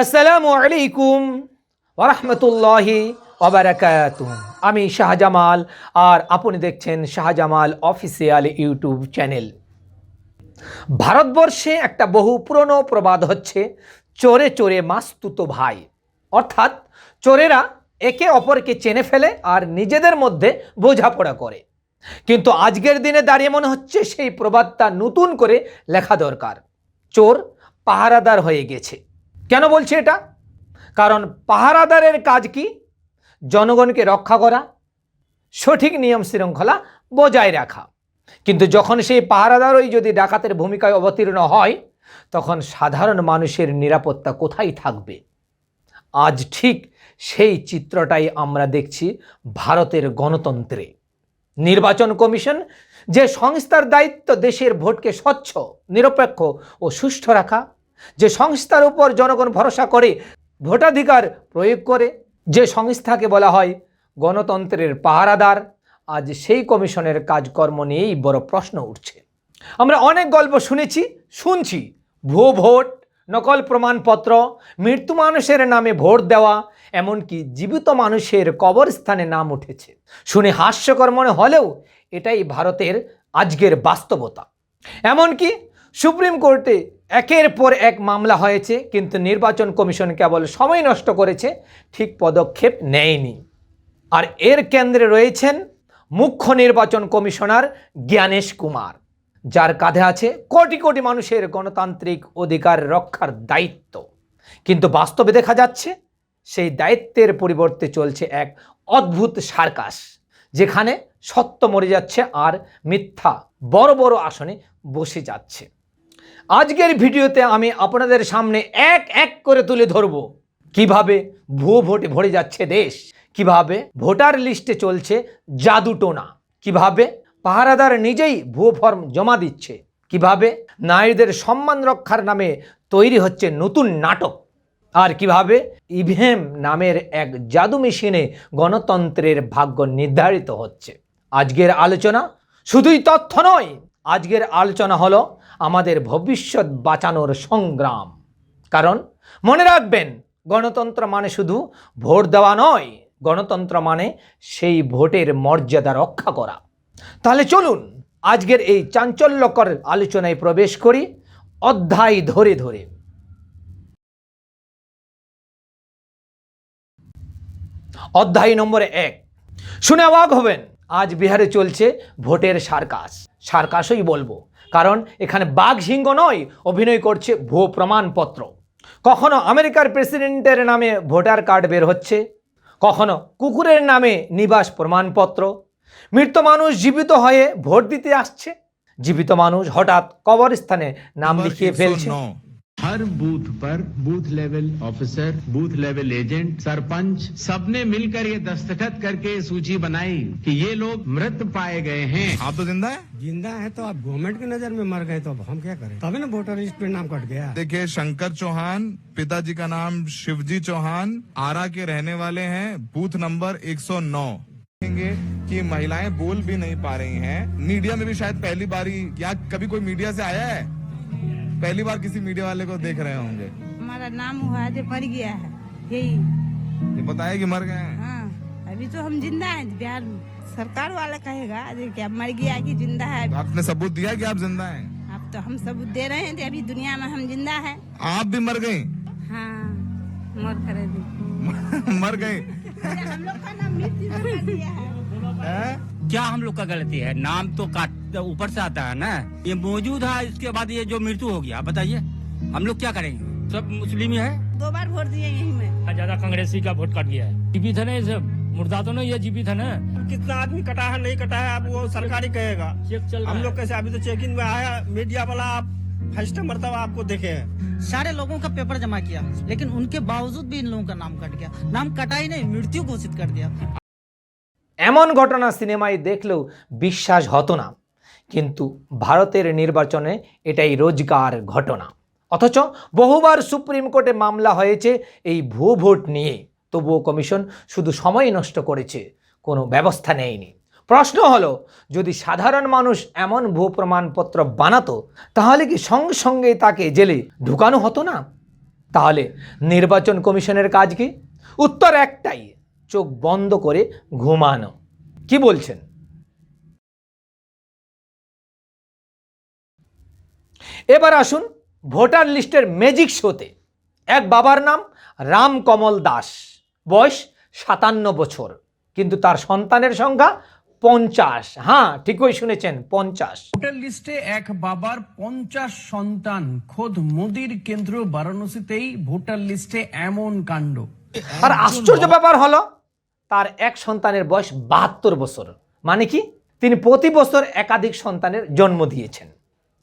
আসসালামু আলাইকুম ওরহমতুল্লাহি ওবরাকাত আমি শাহজামাল, আর আপনি দেখছেন শাহজামাল অফিসিয়াল ইউটিউব চ্যানেল। ভারতবর্ষে একটা বহু পুরনো প্রবাদ হচ্ছে, চোরে চোরে মাস্তুতো ভাই। অর্থাৎ চোরেরা একে অপরকে চেনে ফেলে আর নিজেদের মধ্যে বোঝাপড়া করে। কিন্তু আজকের দিনে দাঁড়িয়ে মনে হচ্ছে সেই প্রবাদটা নতুন করে লেখা দরকার। চোর পাহারাদার হয়ে গেছে। কেন বলছি এটা? কারণ পাহারাদারের কাজ কি? জনগণকে রক্ষা করা, সঠিক নিয়ম শৃঙ্খলা বজায় রাখা। কিন্তু যখন সেই পাহারাদারই যদি ডাকাতের ভূমিকায় অবতীর্ণ হয়, তখন সাধারণ মানুষের নিরাপত্তা কোথায় থাকবে? আজ ঠিক সেই চিত্রটাই আমরা দেখছি ভারতের গণতন্ত্রে। নির্বাচন কমিশন যে সংস্থার দায়িত্ব দেশের ভোটকে স্বচ্ছ, নিরপেক্ষ ও সুষ্ঠু রাখা যে সংস্থার উপর জনগণ ভরসা করে, ভোটাধিকার প্রয়োগ করে, যে সংস্থাকে বলা হয় গণতন্ত্রের পাহারাদার, আজ সেই কমিশনের কাজকর্ম নিয়েই বড় প্রশ্ন উঠছে। আমরা অনেক গল্প শুনেছি, শুনছি। ভুয়ো ভোট, নকল প্রমাণপত্র, মৃত্যু মানুষের নামে ভোট দেওয়া, এমনকি জীবিত মানুষের কবরস্থানে নাম উঠেছে। শুনে হাস্যকর মনে হলেও এটাই ভারতের আজকের বাস্তবতা। এমনকি সুপ্রিম কোর্টে একের পর এক মামলা হয়েছে, কিন্তু নির্বাচন কমিশন কেবল সময় নষ্ট করেছে, ঠিক পদক্ষেপ নেয়নি। আর এর কেন্দ্রে রয়েছেন মুখ্য নির্বাচন কমিশনার জ্ঞানেশ কুমার, যার কাঁধে আছে কোটি কোটি মানুষের গণতান্ত্রিক অধিকার রক্ষার দায়িত্ব। কিন্তু বাস্তবে দেখা যাচ্ছে, সেই দায়িত্বের পরিবর্তে চলছে এক অদ্ভুত সার্কাস, যেখানে সত্য মরে যাচ্ছে আর মিথ্যা বড় বড় আসনে বসে যাচ্ছে। আজকের ভিডিওতে আমি আপনাদের সামনে এক এক করে তুলে ধরব। কীভাবে ভুয়ো ভোটে ভরে যাচ্ছে দেশ? কীভাবে ভোটার লিস্টে চলছে জাদুটোনা কীভাবে পাহারাদার নিজেই ভুয়ো ফর্ম জমা দিচ্ছে? কীভাবে নারীদের সম্মান রক্ষার নামে তৈরি হচ্ছে নতুন নাটক? আর কীভাবে ইভিএম নামের এক জাদু মেশিনে গণতন্ত্রের ভাগ্য নির্ধারিত হচ্ছে? আজকের আলোচনা শুধুই তথ্য নয়, আজকের আলোচনা হলো আমাদের ভবিষ্যৎ বাঁচানোর সংগ্রাম। কারণ মনে রাখবেন, গণতন্ত্র মানে শুধু ভোট দেওয়া নয়, গণতন্ত্র মানে সেই ভোটের মর্যাদা রক্ষা করা। তাহলে চলুন, আজকের এই চাঞ্চল্যকর আলোচনায় প্রবেশ করি, অধ্যায় ধরে ধরে। অধ্যায় নম্বর এক। শুনে অবাক হবেন, আজ বিহারে চলছে ভোটের সার্কাস। সার্কাসই বলব। কারণ এখানে বাঘ সিংহ নয় অভিনয় করছে ভুয়ো প্রমাণপত্র। কখনো আমেরিকার প্রেসিডেন্টের নামে ভোটার কার্ড বের হচ্ছে কখনো কুকুরের নামে নিবাস প্রমাণপত্র। মৃত মানুষ জীবিত হয়ে ভোট দিতে আসছে জীবিত মানুষ হঠাৎ কবরস্থানে নাম লিখিয়ে ফেলছে। हर बूथ पर booth level officer booth level agent sarpanch सबने मिलकर ये दस्तखत करके सूची बनाई कि ये लोग मृत पाए गए हैं। आप तो ज़िंदा है? ज़िंदा है तो आप गवर्नमेंट की नज़र में मर गए तो अब हम क्या करें? तभी ना वोटर लिस्ट पे नाम कट गया। देखिए शंकर चौहान पिताजी का नाम शिवजी चौहान आरा के रहने वाले हैं बूथ नंबर 109 देखेंगे कि महिलाएँ बोल भी नहीं पा रही हैं। मीडिया में भी शायद पहली बारी या कभी कोई मीडिया से आया है? पहली बार किसी मीडिया वाले को देख रहे होंगे। हमारा नाम हुआ जो मर गया है। यही। ये बताया कि मर गए हैं? हाँ अभी तो हम ज़िंदा हैं बिहार में। सरकार वाला कहेगा क्या मर गया कि ज़िंदा है? तो आपने सबूत दिया कि आप ज़िंदा हैं? अब तो हम सबूत दे रहे हैं अभी दुनिया में हम ज़िंदा है। आप भी मर गई? हाँ मर करे भी मर गई? हम लोग का नाम मृत्यु दिया है? क्या हम लोग का गलती है? नाम तो काट ऊपर से आता है ना ये मौजूद है इसके बाद ये जो मृत्यु हो गया बताइए हम लोग क्या करेंगे सब मुस्लिम ही है दो बार वोट दिए यही में ज्यादा कांग्रेसी का वोट काट गया है जीवित है ना ये सब मुर्दा तो नहीं ये जीवित है ना कितना आदमी कटा है नहीं कटा है अब वो सरकारी कहेगा चेक चल रहा हम है। लोग कैसे अभी तो चेकिंग में आया मीडिया वाला आप फर्स्ट मरतबा आपको देखे हैं सारे लोगों का पेपर जमा किया लेकिन उनके बावजूद भी इन लोगों का नाम कट गया नाम कटा ही नहीं मृत्यु घोषित कर दिया এমন ঘটনা সিনেমায় দেখলেও বিশ্বাস হতো না কিন্তু ভারতের নির্বাচনে এটাই রোজগার ঘটনা। অথচ বহুবার সুপ্রিম কোর্টে মামলা হয়েছে এই ভুয়ো ভোট নিয়ে। তবুও কমিশন শুধু সময় নষ্ট করেছে, কোনো ব্যবস্থা নেয়নি। প্রশ্ন হলো, যদি সাধারণ মানুষ এমন ভুয়ো প্রমাণপত্র বানাতো, তাহলে কি সঙ্গে সঙ্গে তাকে জেলে ঢুকানো হতো না? তাহলে নির্বাচন কমিশনের কাজ কি? উত্তর একটাই, চোখ বন্ধ করে ঘুমানো। কি বলছেন? এবার আসুন ভোটার লিস্টের ম্যাজিক শোতে এক বাবার নাম রামকমল দাস। বয়স সাতান্ন বছর কিন্তু তার সন্তানের সংখ্যা পঞ্চাশ। হ্যাঁ ঠিকই শুনেছেন পঞ্চাশ। ভোটার লিস্টে এক বাবার পঞ্চাশ সন্তান। খোদ মোদির কেন্দ্র বারাণসীতেই ভোটার লিস্টে এমন কাণ্ড। আর আশ্চর্য ব্যাপার হলো তার এক সন্তানের বয়স বাহাত্তর বছর। মানে কি? তিনি প্রতি বছর একাধিক সন্তানের জন্ম দিয়েছেন।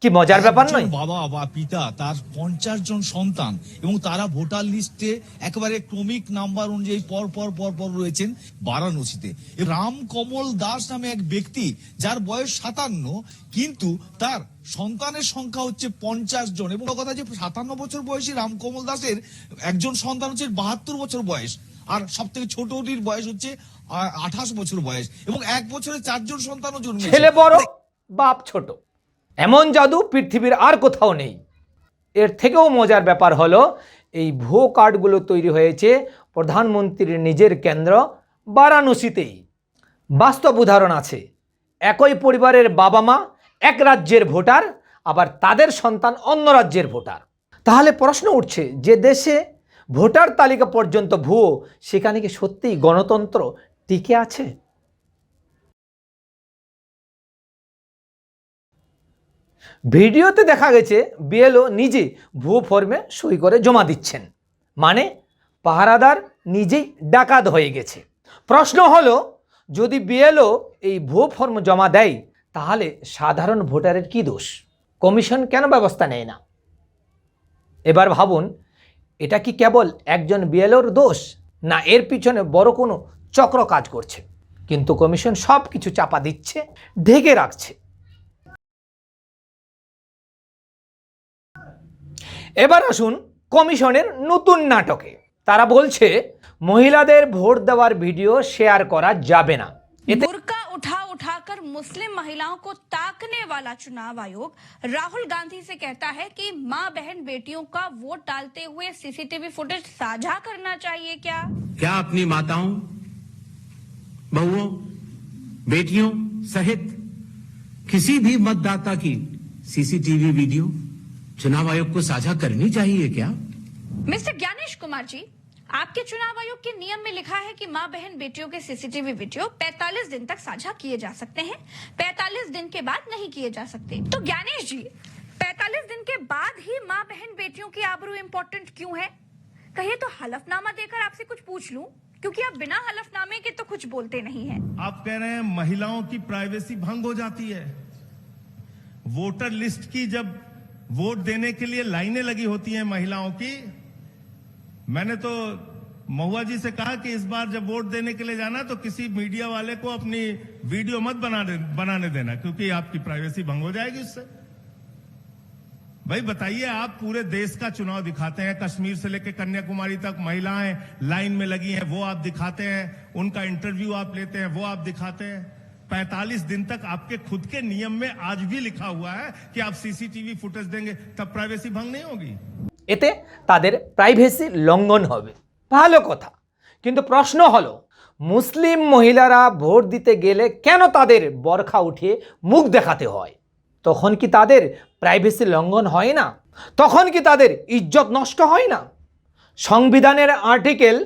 কি মজার ব্যাপার নয়? বাবা বা পিতা তার পঞ্চাশ জন সন্তান এবং তারা ভোটার লিস্টে একেবারে ক্রমিক নাম্বার অনুযায়ী পর পর পর পর রয়েছেন বারাণসীতে। রাম কমল দাস নামে এক ব্যক্তি যার বয়স সাতান্ন কিন্তু তার সন্তানের সংখ্যা হচ্ছে পঞ্চাশ জন এবং কথা যে সাতান্ন বছর বয়সী রাম কমল দাসের একজন সন্তান হচ্ছে বাহাত্তর বছর বয়স আর সব থেকে ছোটটির বয়স হচ্ছে আঠাশ বছর বয়স এবং এক বছরে চারজন সন্তানও জন্মেছে। ছেলে বড় বাপ ছোট। এমন জাদু পৃথিবীর আর কোথাও নেই। এর থেকেও মজার ব্যাপার হলো, এই ভুয়ো কার্ডগুলো তৈরি হয়েছে প্রধানমন্ত্রীর নিজের কেন্দ্র বারাণসীতেই। বাস্তব উদাহরণ আছে, একই পরিবারের বাবা মা এক রাজ্যের ভোটার, আবার তাদের সন্তান অন্য রাজ্যের ভোটার। তাহলে প্রশ্ন উঠছে, যে দেশে ভোটার তালিকা পর্যন্ত ভুয়ো, সেখানে কি সত্যিই গণতন্ত্র টিকে আছে? ভিডিওতে দেখা গেছে বিএলও নিজে ভুয়ো ফর্মে সই করে জমা দিচ্ছেন। মানে পাহারাদার নিজেই ডাকাত হয়ে গেছে। প্রশ্ন হলো, যদি বিএলও এই ভুয়ো ফর্ম জমা দেয়, তাহলে সাধারণ ভোটারের কি দোষ? কমিশন কেন ব্যবস্থা নেয় না? এবার ভাবুন, এটা কি কেবল একজন বিএলওর দোষ, না এর পিছনে বড় কোনো চক্র কাজ করছে? কিন্তু কমিশন সব কিছু চাপা দিচ্ছে, ঢেকে রাখছে। এবার আসুন কমিশনের নতুন নাটকে তারা বলছে মহিলাদের ভোট দেওয়ার ভিডিও শেয়ার করা যাবে না এতে बुरका उठा उठाकर मुस्लिम महिलाओं को ताकने वाला चुनाव आयोग राहुल गांधी से कहता है कि मां बहन बेटियों का वोट डालते हुए सीसीटीवी फुटेज साझा करना चाहिए क्या क्या अपनी माताओं बहुओं बेटियों सहित किसी भी मतदाता की सीसीटीवी वीडियो चुनाव आयोग को साझा करनी चाहिए क्या? मिस्टर ज्ञानेश कुमार जी आपके चुनाव आयोग के नियम में लिखा है कि माँ बहन बेटियों के सीसीटीवी वीडियो 45 दिन तक साझा किए जा सकते हैं। 45 दिन के बाद नहीं किए जा सकते। तो ज्ञानेश जी 45 दिन के बाद ही माँ बहन बेटियों की आबरू इम्पोर्टेंट क्यों है? कहिए तो हलफनामा देकर आपसे कुछ पूछ लूँ क्योंकि आप बिना हलफनामे के तो कुछ बोलते नहीं हैं। आप कह रहे हैं महिलाओं की प्राइवेसी भंग हो जाती है। वोटर लिस्ट की जब वोट देने के लिए लाइनें लगी होती हैं महिलाओं की। मैंने तो महुआ जी से कहा कि इस बार जब वोट देने के लिए जाना तो किसी मीडिया वाले को अपनी वीडियो मत बना दे, बनाने देना क्योंकि आपकी प्राइवेसी भंग हो जाएगी उससे। भाई बताइए आप पूरे देश का चुनाव दिखाते हैं। कश्मीर से लेकर कन्याकुमारी तक महिलाएँ लाइन में लगी हैं वो आप दिखाते हैं। उनका इंटरव्यू आप लेते हैं वो आप दिखाते हैं। 45 दिन तक आपके खुद के नियम में आज भी लिखा हुआ है कि आप सीसीटीवी फुटेज देंगे तब प्राइवेसी भंग नहीं होगी এতে তাদের প্রাইভেসি লঙ্ঘন হবে ভালো কথা কিন্তু প্রশ্ন হলো মুসলিম মহিলারা ভোট দিতে গেলে কেন তাদের বরখা উঠিয়ে মুখ দেখাতে হয় তখন কি তাদের প্রাইভেসি লঙ্ঘন হয় না তখন কি তাদের ইজ্জত নষ্ট হয় না সংবিধানের article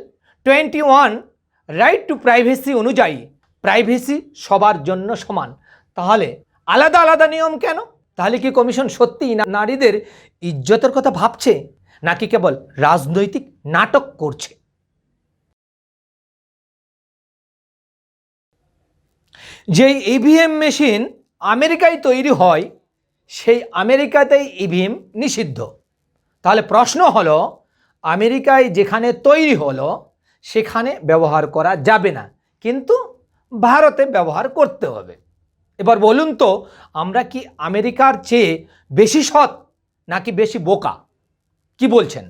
twenty one right to privacy অনুযায়ী প্রাইভেসি সবার জন্য সমান। তাহলে আলাদা আলাদা নিয়ম কেন? তাহলে কি কমিশন সত্যিই নারীদের ইজ্জতের কথা ভাবছে? নাকি কেবল রাজনৈতিক নাটক করছে? যেই ইভিএম মেশিন আমেরিকায় তৈরি হয়, সেই আমেরিকাতেই ইভিএম নিষিদ্ধ। তাহলে প্রশ্ন হলো, আমেরিকায় যেখানে তৈরি হলো, সেখানে ব্যবহার করা যাবে না। কিন্তু ভারতে ব্যবহার করতে হবে। এবার বলুন তো, আমরা কি আমেরিকার চেয়ে বেশি সৎ নাকি বেশি বোকা? কি বলছেন?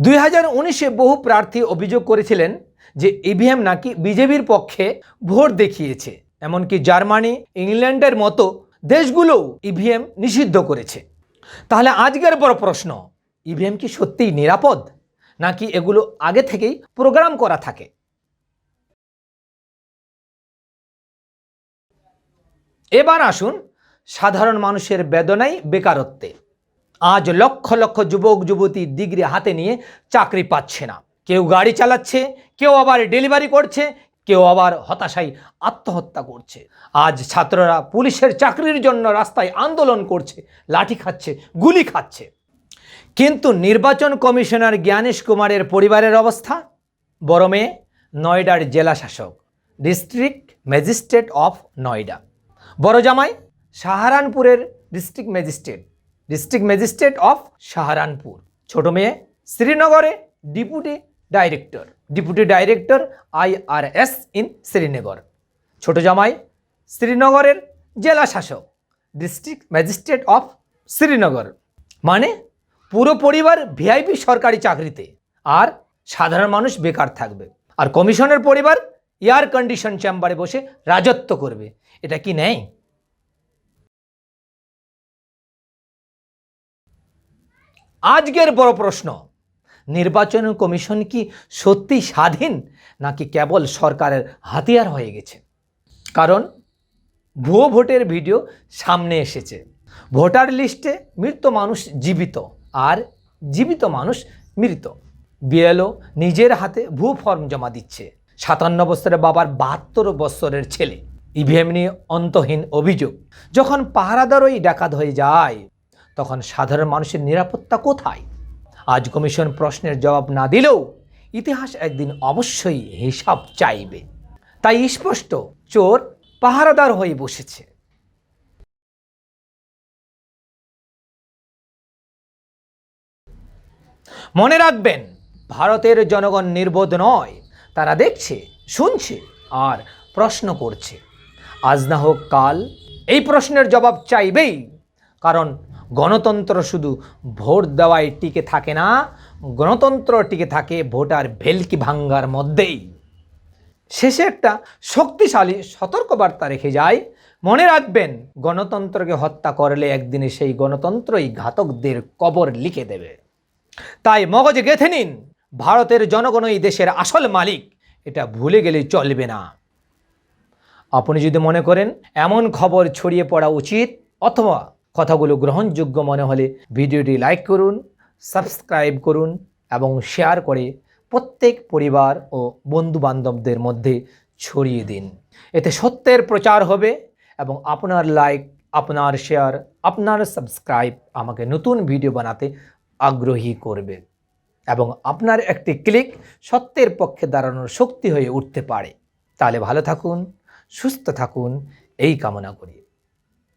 দুই হাজার উনিশে বহু প্রার্থী অভিযোগ করেছিলেন যে ইভিএম নাকি বিজেপির পক্ষে ভোট দেখিয়েছে, এমনকি জার্মানি, ইংল্যান্ডের মতো দেশগুলোও ইভিএম নিষিদ্ধ করেছে। তাহলে আজকের বড় প্রশ্ন, ইভিএম কি সত্যিই নিরাপদ? নাকি এগুলো আগে থেকেই প্রোগ্রাম করা থাকে? এবার আসুন সাধারণ মানুষের বেদনাই বেকারত্বে। আজ লক্ষ লক্ষ যুবক, যুবতী ডিগ্রি হাতে নিয়ে চাকরি পাচ্ছে না। কেউ গাড়ি চালাচ্ছে, কেউ আবার ডেলিভারি করছে, কেউ আবার হতাশায় আত্মহত্যা করছে। আজ ছাত্ররা পুলিশের চাকরির জন্য রাস্তায় আন্দোলন করছে, লাঠি খাচ্ছে, গুলি খাচ্ছে। কিন্তু নির্বাচন কমিশনার জ্ঞানেশ কুমারের পরিবারের অবস্থা? বরমে নয়ডার জেলা শাসক ডিস্ট্রিক্ট ম্যাজিস্ট্রেট অফ নয়ডা। বড় জামাই, সাহারানপুরের district magistrate district magistrate of Saharanpur. ছোট মেয়ে, শ্রীনগরে deputy director deputy director IRS in Srinagar. ছোট জামাই, শ্রীনগরের জেলা শাসক ডিস্ট্রিক্ট ম্যাজিস্ট্রেট অফ শ্রীনগর। মানে পুরো পরিবার ভিআইপি সরকারি চাকরিতে, আর সাধারণ মানুষ বেকার থাকবে। আর কমিশনের পরিবার এয়ার কন্ডিশন চেম্বারে বসে রাজত্ব করবে। এটা কি নেই আজকের বড় প্রশ্ন, নির্বাচন কমিশন কি সত্যি স্বাধীন, নাকি কেবল সরকারের হাতিয়ার হয়ে গেছে? কারণ, ভুয়ো ভোটের ভিডিও সামনে এসেছে। ভোটার লিস্টে মৃত মানুষ জীবিত, আর জীবিত মানুষ মৃত। বিএলও নিজের হাতে ভুয়ো ফর্ম জমা দিচ্ছে। সাতান্ন বছরের বাবার বাহাত্তর বছরের ছেলে। ইভিএম নিয়ে অন্তহীন অভিযোগ। যখন পাহারাদারই ডাকাত হয়ে যায়, তখন সাধারণ মানুষের নিরাপত্তা কোথায়? আজ কমিশন প্রশ্নের জবাব না দিলেও ইতিহাস একদিন অবশ্যই হিসাব চাইবে। তাই স্পষ্ট, চোর পাহারাদার হয়ে বসেছে। মনে রাখবেন, ভারতের জনগণ নির্বোধ নয় তারা দেখছে, শুনছে আর প্রশ্ন করছে। আজ না হোক কাল এই প্রশ্নের জবাব চাইবেই, কারণ গণতন্ত্র শুধু ভোট দেওয়ায় টিকে থাকে না, গণতন্ত্র টিকে থাকে ভোটার ভেলকি ভাঙ্গার মধ্যেই। শেষে একটা শক্তিশালী সতর্কবার্তা রেখে যায় মনে রাখবেন, গণতন্ত্রকে হত্যা করলে একদিনে সেই গণতন্ত্রই ঘাতকদের কবর লিখে দেবে। তাই মগজে গেথে নিন। ভারতের জনগণই দেশের আসল মালিক। এটা ভুলে গেলে চলবে না। আপনি যদি মনে করেন এমন খবর ছড়িয়ে পড়া উচিত, অথবা কথাগুলো গ্রহণযোগ্য মনে হলে ভিডিওটি লাইক করুন, সাবস্ক্রাইব করুন, এবং শেয়ার করে প্রত্যেক পরিবার ও বন্ধু বান্ধবদের মধ্যে ছড়িয়ে দিন। এতে সত্যের প্রচার হবে, এবং আপনার লাইক, আপনার শেয়ার, আপনার সাবস্ক্রাইব আমাকে নতুন ভিডিও বানাতে আগ্রহী করবে। এবং আপনার একটি ক্লিক সত্যের পক্ষে দাঁড়ানোর শক্তি হয়ে উঠতে পারে। তাহলে ভালো থাকুন, সুস্থ থাকুন, এই কামনা করি।